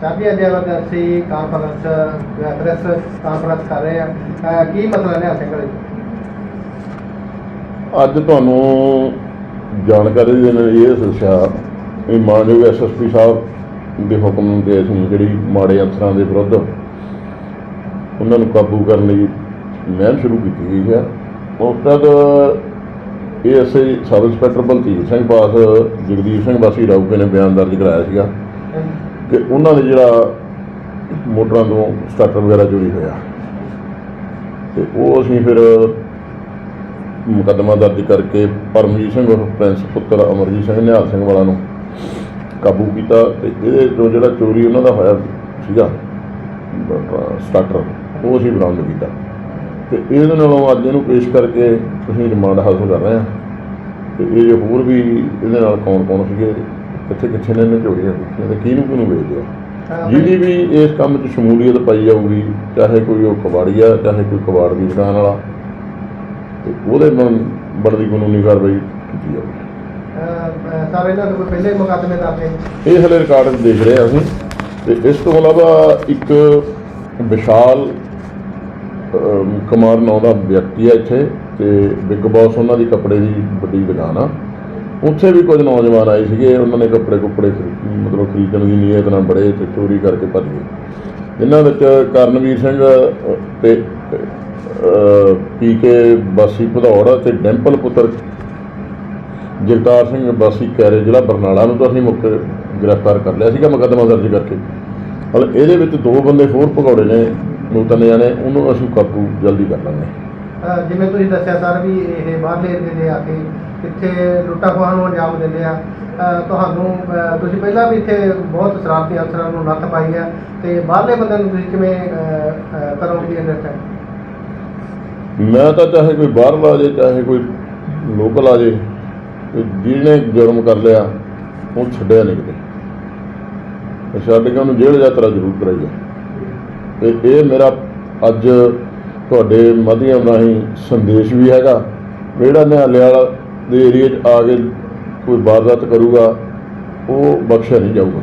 ਸਾਡੀ ਅੱਜ ਅਸੀਂ ਕਾਨਫਰੰਸ ਪ੍ਰੈਸ ਕਾਨਫਰੰਸ ਕਰ ਰਹੇ ਹਾਂ। ਕੀ ਮਸਲਾ ਨੇ ਸਿੰਘ ਵਾਲੇ ਅੱਜ ਤੁਹਾਨੂੰ ਜਾਣਕਾਰੀ ਦੇਣ ਲਈ ਇਹ ਦੱਸਿਆ ਵੀ ਮਾਨਯੋਗ ਐਸਐਸਪੀ ਸਾਹਿਬ ਦੇ ਹੁਕਮ ਤੇ ਅਸੀਂ ਜਿਹੜੀ ਮਾੜੇ ਅਫਸਰਾਂ ਦੇ ਵਿਰੁੱਧ ਉਹਨਾਂ ਨੂੰ ਕਾਬੂ ਕਰਨ ਲਈ ਮਿਹਨਤ ਸ਼ੁਰੂ ਕੀਤੀ ਗਈ ਹੈ। ਉਸ ਤੱਕ ਇਹ ਅਸੀਂ ਸਬ ਇੰਸਪੈਕਟਰ ਬਲਤੀਰ ਸਿੰਘ ਬਾਸ, ਜਗਦੀਪ ਸਿੰਘ ਵਾਸੀ ਰੌਕੇ ਨੇ ਬਿਆਨ ਦਰਜ ਕਰਾਇਆ ਸੀਗਾ ਕਿ ਉਹਨਾਂ ਨੇ ਜਿਹੜਾ ਮੋਟਰਾਂ ਤੋਂ ਸਟਾਰਟਰ ਵਗੈਰਾ ਚੋਰੀ ਹੋਇਆ। ਤੇ ਉਹ ਅਸੀਂ ਫਿਰ ਮੁਕੱਦਮਾ ਦਰਜ ਕਰਕੇ ਪਰਮਜੀਤ ਸਿੰਘ ਉਰਫ ਪ੍ਰਿੰਸ ਪੁੱਤਰ ਅਮਰਜੀਤ ਸਿੰਘ ਨਿਹਾਲ ਸਿੰਘ ਵਾਲਾ ਨੂੰ ਕਾਬੂ ਕੀਤਾ ਤੇ ਇਹਦੇ ਤੋਂ ਜਿਹੜਾ ਚੋਰੀ ਉਹਨਾਂ ਦਾ ਹੋਇਆ ਸੀਗਾ ਸਟਾਰਟਰ ਉਹ ਅਸੀਂ ਬਰਾਮਦ ਕੀਤਾ। ਤੇ ਇਹਦੇ ਨਾਲੋਂ ਅੱਜ ਇਹਨੂੰ ਪੇਸ਼ ਕਰਕੇ ਅਸੀਂ ਰਿਮਾਂਡ ਹਾਸਲ ਕਰ ਰਹੇ ਹਾਂ। ਤੇ ਇਹ ਜੋ ਹੋਰ ਵੀ ਇਹਦੇ ਨਾਲ ਕੌਣ ਕੌਣ ਸੀਗੇ ਕਿੱਥੇ ਕਿੱਥੇ ਨੇ ਇਹਨੇ ਚੋਰੀਆਂ ਕੀਤੀਆਂ ਤੇ ਕਿਹਨੂੰ ਕਿਹਨੂੰ ਵੇਚਦੇ ਆ? ਜਿਹਦੀ ਵੀ ਇਸ ਕੰਮ 'ਚ ਸ਼ਮੂਲੀਅਤ ਪਾਈ ਜਾਊਗੀ ਚਾਹੇ ਕੋਈ ਉਹ ਕਬਾੜੀਆ ਚਾਹੇ ਕੋਈ ਕਬਾੜ ਦੀ ਦੁਕਾਨ ਵਾਲਾ ਤੇ ਉਹਦੇ ਬਣ ਬਣਦੀ ਕਾਨੂੰਨੀ ਕਾਰਵਾਈ ਕੀਤੀ ਜਾਊਗੀ ਸਾਰੇ ਇਹਨਾਂ ਦੇ ਪਹਿਲੇ ਮੁਕੱਦਮੇ ਦਰਜ ਇਹ ਹਲੇ ਰਿਕਾਰਡ ਦੇਖ ਰਹੇ ਹਾਂ ਅਸੀਂ। ਤੇ ਇਸ ਤੋਂ ਇਲਾਵਾ ਇੱਕ ਵਿਸ਼ਾਲ ਕੁਮਾਰ ਨਾਂ ਦਾ ਵਿਅਕਤੀ ਹੈ ਇੱਥੇ ਤੇ ਬਿੱਗ ਬਾਸ ਉਹਨਾਂ ਦੀ ਕੱਪੜੇ ਦੀ ਵੱਡੀ ਦੁਕਾਨ ਆ। ਉੱਥੇ ਵੀ ਕੁਝ ਨੌਜਵਾਨ ਆਏ ਸੀਗੇ ਉਹਨਾਂ ਨੇ ਕੱਪੜੇ ਕੁੱਪੜੇ ਮਤਲਬ ਖਰੀਦਣ ਦੀ ਨੀਅਤ ਨਾਲ ਬੜੇ ਤੇ ਚੋਰੀ ਕਰਕੇ ਭੱਜ ਗਏ। ਇਹਨਾਂ ਵਿੱਚ ਕਰਨਵੀਰ ਸਿੰਘ ਤੇ ਪੀ ਕੇ ਬਾਸੀ ਭਦੌੜ ਤੇ ਡੈਂਪਲ ਪੁੱਤਰ ਜਗਤਾਰ ਸਿੰਘ ਬਾਸੀ ਕੈਰੇ ਜਿਹੜਾ ਬਰਨਾਲਾ ਨੂੰ ਤਾਂ ਅਸੀਂ ਮੁੱਖ ਗ੍ਰਿਫਤਾਰ ਕਰ ਲਿਆ ਸੀਗਾ ਮੁਕੱਦਮਾ ਦਰਜ ਕਰਕੇ। ਹਲ ਇਹਦੇ ਵਿੱਚ ਦੋ ਬੰਦੇ ਹੋਰ ਭਗੌੜੇ ਨੇ ਦੋ ਤਿੰਨ ਜਣੇ ਉਹਨੂੰ ਅਸੀਂ ਕਾਬੂ ਜਲਦੀ ਕਰ ਲਾਂਗੇ। ਅਹ ਜਿਵੇਂ ਤੁਸੀਂ ਦੱਸਿਆ ਸਰ ਵੀ ਇਹ ਬਾਹਰਲੇ ਏਰੀਏ ਦੇ ਆ ਕੇ ਇੱਥੇ ਲੁੱਟਾ ਖੋਹਾਂ ਨੂੰ ਅੰਜਾਮ ਦਿੰਦੇ ਆ। ਤੁਹਾਨੂੰ ਤੁਸੀਂ ਪਹਿਲਾਂ ਵੀ ਇੱਥੇ ਬਹੁਤ ਸ਼ਰਾਰਤੀ ਅਫਸਰਾਂ ਨੂੰ ਨੱਥ ਪਾਈ ਹੈ ਤੇ ਬਾਹਰਲੇ ਬੰਦਿਆਂ ਨੂੰ ਤੁਸੀਂ ਕਿਵੇਂ ਅਹ, ਅਹ, ਕਰੋਗੇ ਅੰਡਰਸਟੈਂਡ ਮੈਂ ਤਾਂ ਚਾਹੇ ਕੋਈ ਬਾਹਰਲਾ ਆ ਜੇ, ਚਾਹੇ ਕੋਈ ਲੋਕਲ ਆ ਜੇ ਤੇ ਜਿਹਨੇ ਜੁਰਮ ਕਰ ਲਿਆ, ਉਹ ਛੱਡਿਆ ਨਹੀਂ ਕਿਤੇ। ਛੱਡ ਕੇ ਉਹਨੂੰ ਜੇਲ੍ਹ ਯਾਤਰਾ ਜ਼ਰੂਰ ਕਰਾਈਏ ਤੇ ਇਹ ਮੇਰਾ ਅੱਜ ਤੁਹਾਡੇ ਮਾਧਿਅਮ ਰਾਹੀਂ ਸੰਦੇਸ਼ ਵੀ ਹੈਗਾ। ਜਿਹੜਾ ਨਿਹਾਲੇ ਵਾਲਾ ਦੇ ਏਰੀਏ 'ਚ ਆ ਕੇ ਕੋਈ ਵਾਰਦਾਤ ਕਰੂਗਾ, ਉਹ ਬਖਸ਼ਿਆ ਨਹੀਂ ਜਾਊਗਾ।